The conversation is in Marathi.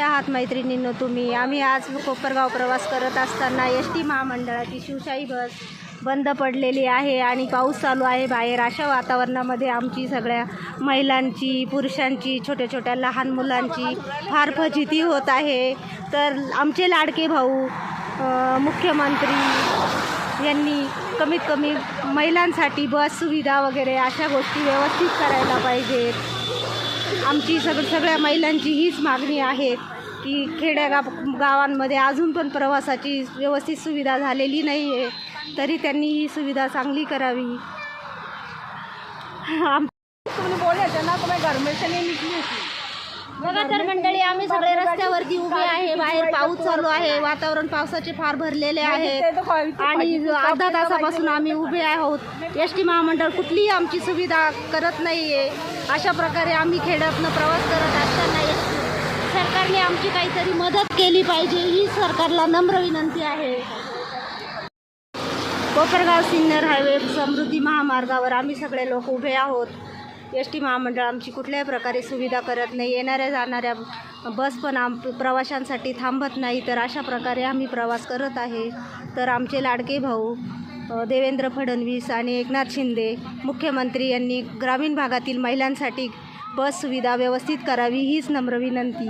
आहात मैत्रिणींनो तुम्ही आम्ही आज कोपरगाव प्रवास करत असताना एस टी महामंडळाची शिवशाही बस बंद पडलेली आहे आणि पाऊस चालू आहे बाहेर. अशा वातावरणामध्ये आमची सगळ्या महिलांची पुरुषांची छोट्या छोट्या लहान मुलांची फार फजिती होत आहे. तर आमचे लाडके भाऊ मुख्यमंत्री यांनी कमीत कमी महिलांसाठी बस सुविधा वगैरे अशा गोष्टी व्यवस्थित करायला पाहिजेत. आमची सग सगळ्या महिलांची हीच मागणी आहे की खेड्यागाव गावांमध्ये अजून पण प्रवासाची व्यवस्थित सुविधा झालेली नाही आहे तरी त्यांनी ही सुविधा चांगली करावी. आम तुम्ही बोले थे ना तो मैं घर में से नहीं निकली थी बघा तर मंडळी आम्ही सगळे रस्त्यावरती उभे आहे. बाहेर पाऊस चालू आहे. वातावरण पावसाचे फार भरलेले आहे. आणि अर्धा तासापासून आम्ही उभे आहोत. एस टी महामंडळ कुठलीही आमची सुविधा करत नाही आहे अशा प्रकारे आम्ही खेड्यातनं प्रवास करत असताना सरकारने आमची काहीतरी मदत केली पाहिजे ही सरकारला नम्र विनंती आहे. कोपरगाव सिन्नर हायवे समृद्धी महामार्गावर आम्ही सगळे लोक उभे आहोत. एस टी महामंडळ आमची कुठल्याही प्रकारे सुविधा करत नाही. येणाऱ्या जाणाऱ्या बस पण आम प्रवाशांसाठी थांबत नाही. तर अशा प्रकारे आम्ही प्रवास करत आहे. तर आमचे लाडके भाऊ देवेंद्र फडणवीस आणि एकनाथ शिंदे मुख्यमंत्री यांनी ग्रामीण भागातील महिलांसाठी बस सुविधा व्यवस्थित करावी हीच नम्र विनंती.